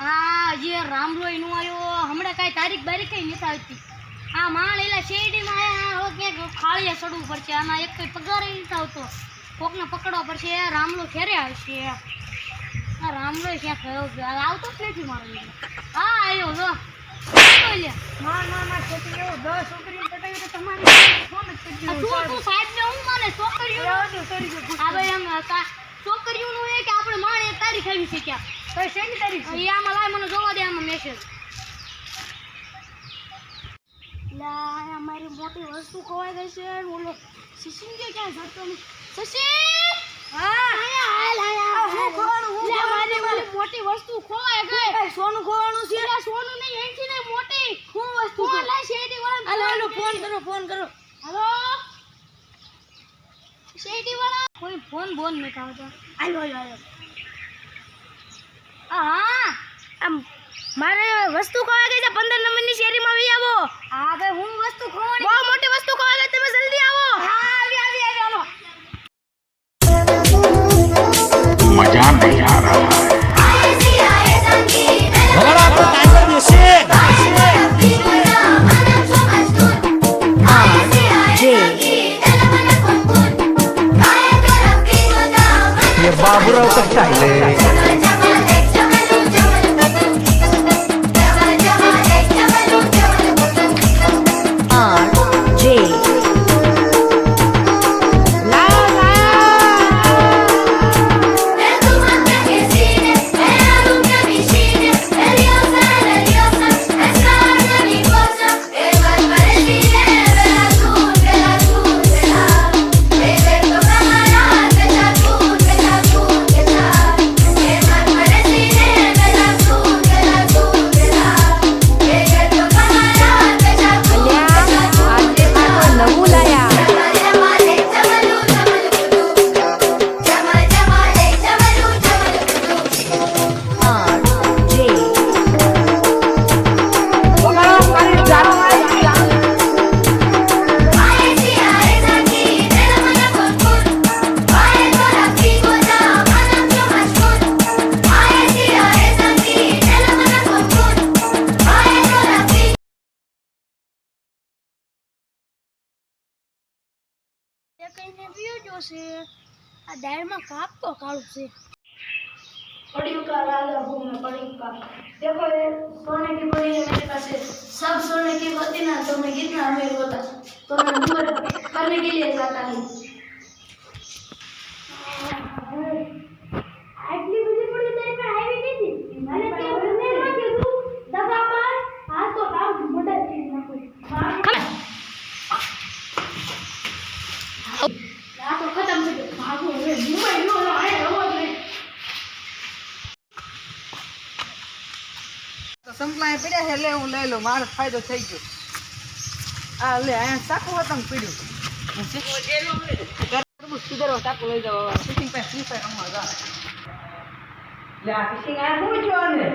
આ જે રામલોયનું આવ્યો હમણાં કાંઈ તારીખ બારીખ કઈ નથી આવતી. આ માણ એલા શેરડીમાં આયા હવે ક્યાંક ખાળિયા ચડવું પડશે આમાં એક કઈ પગાર નથી આવતો. કોકને પકડવા પડશે રામલો ક્યારે આવશે. આ રામલો ક્યાંક છે? આવતો જ નથી મારો હા આવ્યો જો. ના ના ના છોકરી એવો દસ છોકરીને પટાવી તો તમારી ફોન જ કરી આ તું તું સાહેબને હું માને છોકરીઓ ભાઈ આમ છોકરીઓનું એ કે આપણે માણ એક તારીખ આવી છે ક્યાં? તો શેની તારીખ છે? આમાં લાય મને જોવા દે આમાં મેસેજ લા અમારી મોટી વસ્તુ ખોવાઈ ગઈ છે. ઓલો સચિન કે ક્યાં જતો નહીં? સચિન હા. આયા હાલ આયા આ હું ખોવાનું, હું મારી ઓલી મોટી વસ્તુ ખોવાઈ ગઈ. સોનું ખોવાનું છે? સોનું નહીં એનથી નહીં મોટી. શું વસ્તુ ફોન લાય વાળા? હાલો હાલો ફોન કરો ફોન કરો. હાલો? શેરડી વાળા? કોઈ ફોન બોન આવતો. હાલો હાલો હાલો હા આમ મારે વસ્તુ ખોવાઈ ગઈ છે પંદર નંબરની શેરીમાં આવી આવો હા ભાઈ હું વસ્તુ ખોવાની બહુ મોટી વસ્તુ ખોવાઈ ગઈ તમે જલ્દી આવો હા આવી આવી આવી હાલો मजा नहीं आ रहा है હવે આપણે ટાઈગર દેશે ये बाबूराव का स्टाइल है પીયો જોશે આ દાળમાં કાપ તો કાળું છે पड़ी का राजा हूँ मैं पड़ी का देखो ये सोने की पड़ी है मेरे पास सब सोने की होती ना तो मैं कितना अमीर होता तो मैं नंबर करने के लिए जाता है સંપલાય પડ્યા છે લે હું લઈ લઉં મારો ફાયદો થઈ ગયો. આ લે અહીંયા ચાકુ હતું પીડ્યું. સુધારવા ચાકુ લઈ જાવ ફિશિંગ પાસે ફ્રી ફાયર રમવા જાવ લે આ ફિશિંગ આ પૂછ્યો ને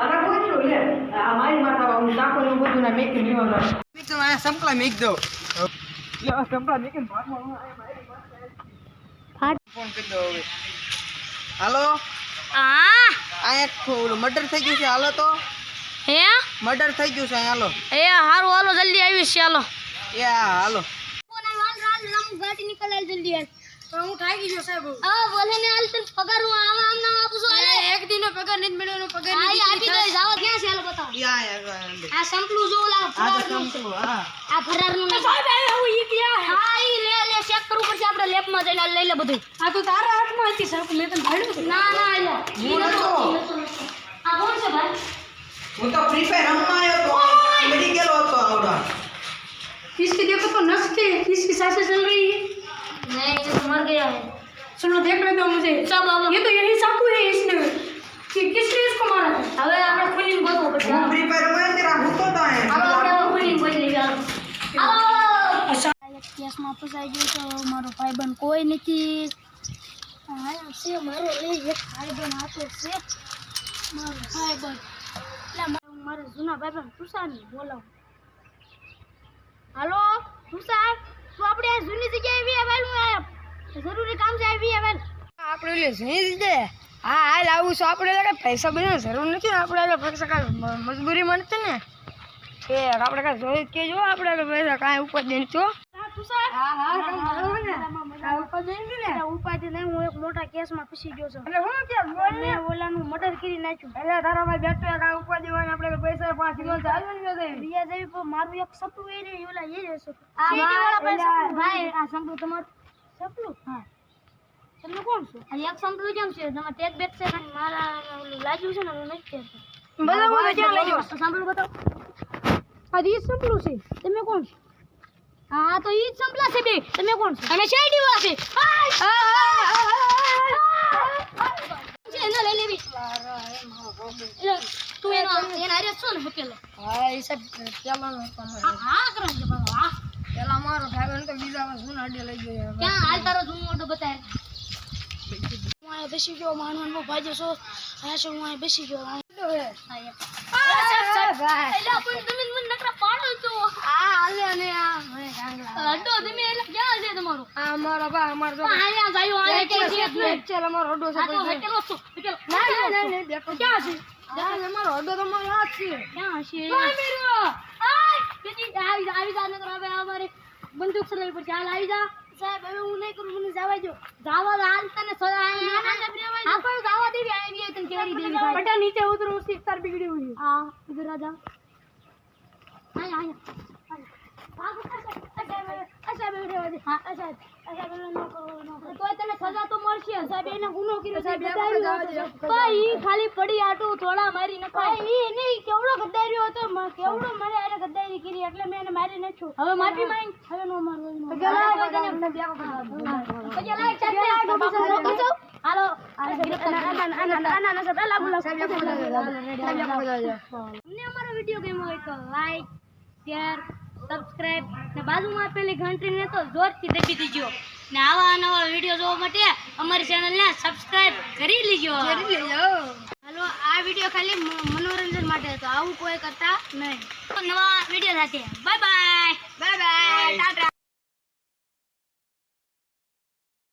આને પૂછ્યું લે. આ મારી માથા હું ચાકુ ને બધું ના મેકી લેવા જાવ અહીંયા સંપલા મેક દો લે આ સંપલા મેકીને ભાગમાં હું અહીંયા ફોન કરી દો હવે. હાલો આ અહીંયા ઓલું મર્ડર થઈ ગયું છે. હાલો તો. હે? મર્ડર થઈ ગયું છે હાલો. એ હારું હાલો જલ્દી આવીશ ચાલો એ હાલો. હાલ હાલ હાલ હું થાકી ગયો સાહેબ. હા બોલે ને હાલ તને પગાર હું આમ આમ નામ આપું છું હાલે. એક દિનનો પગાર નથી મળ્યો પગાર હા આપી દે જાવ ક્યાં છે હાલો બતાવો. એ આ યાર અંદર. આ સંપલું જો લાવ આ તો ફરારનું. સમજુ, હા. આ ફરારનું નામ. હા ઈ લે લે ચેક કરવું પડશે આપણે લેબમાં જઈને હાલ લઈ લે બધું. આ તો તારા હાથમાં હતી સાહેબ મેં તને ભાડ્યું ના ના લે. આ કોણ છે ભાઈ? હું તો ફ્રી ફાયર રમવા આવ્યો તો મરી ગયેલો હતો આવડા किसकी देखो तो नस के किसकी सांसें चल रही है નહીં એ તો મર ગયા है सुनो देखने दो मुझे सब अब ये तो यही चाकू है इसने कि किसने इसको मारा है હવે આપણે ખુલીને ગોતવું પડશે હું હાલો. ફ્રી ફાયર રમવા ત્યારે આ ભૂતો તો હાલો આપણે અહીંયા હવે ખુલીને ગોતી લઈએ હાલો. હાલો એક કેસમાં ફસાઈ ગયો તો મારો ભાઈબંધ કોઈ નથી હા છે મારો એ એક ભાઈબંધ આતો છે મારો ભાઈબંધ એટલે હું મારા જૂના ભાઈબંધ તુષારને બોલાવું. હાલો, તુષાર, તું આપણે આ જૂની જગ્યાએ વી આવેલું જરૂરી કામ છે વી આવેલ. આપણે એટલે જઈ દીધે હા, હાલ આવું છું. આપણે કાંઈ પૈસા બધા જરૂર નથી ને. આપણે એટલે પૈસા કાંઈ મજબૂરી નથી ને. આપણે કાંઈ જોઈ જ કેજો. આપણે પૈસા કાંઈ ઉપર દે છો ઉપાધિ નહીં હું એક મોટા કેસમાં ફસી ગયો છું. એટલે હું કે બોલ ઓલાનું મર્ડર કરી નાખ્યું. એટલે તારા ભાઈ બેઠો આપણે પૈસા પાંચ કિલો ચાલુ ને જોઈએ રિયા દેવી પણ મારું એક સપનું એ રહ્યું ઓલા એ રહેશે. આ ભાઈ, ભાઈ. આ સપનું તમારું. સપનું? હા. તમે કોણ છો? આ એક સપનું કેમ છે તમે ટેક બેક છે મારા ઓલું લાગ્યું છે ને હું નથી કહેતો જાઓ? સાંભળો બતાવો. આ રીત સંપલું છે. તમે કોણ છો? હા તો ઈ જ છે બે. તમે કોણ છો? અમે શેરડી વાળા છે છે એને લઈ લેવી. તું એનો એના હારે છો ને મૂકેલો હા એ સાહેબ હતો અમારો. હા હા કરો છે બાબા હા. પેલા મારો ભાઈ તો બીજા શું અડે લઈ ગયો ક્યાં? હાલ તારો જૂનો ઓટો બતાય. હું બેસી ગયો બહુ ભાઈ છો. હા શું હું બેસી ગયો. એટલે પણ તમે મને નકરા પાડો છો આ હાલે અને આ મને કાંગલા અડો તમે એટલે ક્યાં છે તમારું આ અમાર બા આયા જાયો આયા કે છે ચાલ અમાર હડો છે તો હટેલો છો. ના ના ના ના દેખો ક્યાં છે? હા અમારો અડો તો અમારો આ છે. ક્યાં છે? મેરો! આય બેટી આવી આવી જા નકર હવે અમારે બંદૂક ચલાવી પડશે. હાલ આવી જા. સાહેબ હવે હું નહીં કરું મને જવા દો જવા દો હાલ તને સજા હા પણ જવા દેવી આવી ગઈ તને કેરી દેવી બટા નીચે ઉતરો તાર બિગડી હોય હા ઇધર આ જા. આય આયા. ભાગો અચ્છા એને ખાલી પડી આટું થોડા મારી નખાય નહીં કેવડો ગદ્દાર્યો હતો. કેવડો મને આને ગદ્દારી કરી એટલે મેં એને મારી નાખ્યો. હવે માફી માંગ. હવે નો મારવો હાલો. તમને અમારો વીડિયો ગમ્યો હોય તો લાઈક શેર સબસ્ક્રાઇબ ને બાજુમાં આપેલી ઘંટડીને તો જોરથી દબી દીજો. ને આવા નવા વીડિયો જોવા માટે અમારી ચેનલને સબસ્ક્રાઇબ કરી લેજો. હાલો આ વીડિયો ખાલી મનોરંજન માટે હતો. આવું કોઈ કરતા નહીં. તો નવા વીડિયો સાથે. Bye bye bye bye tata.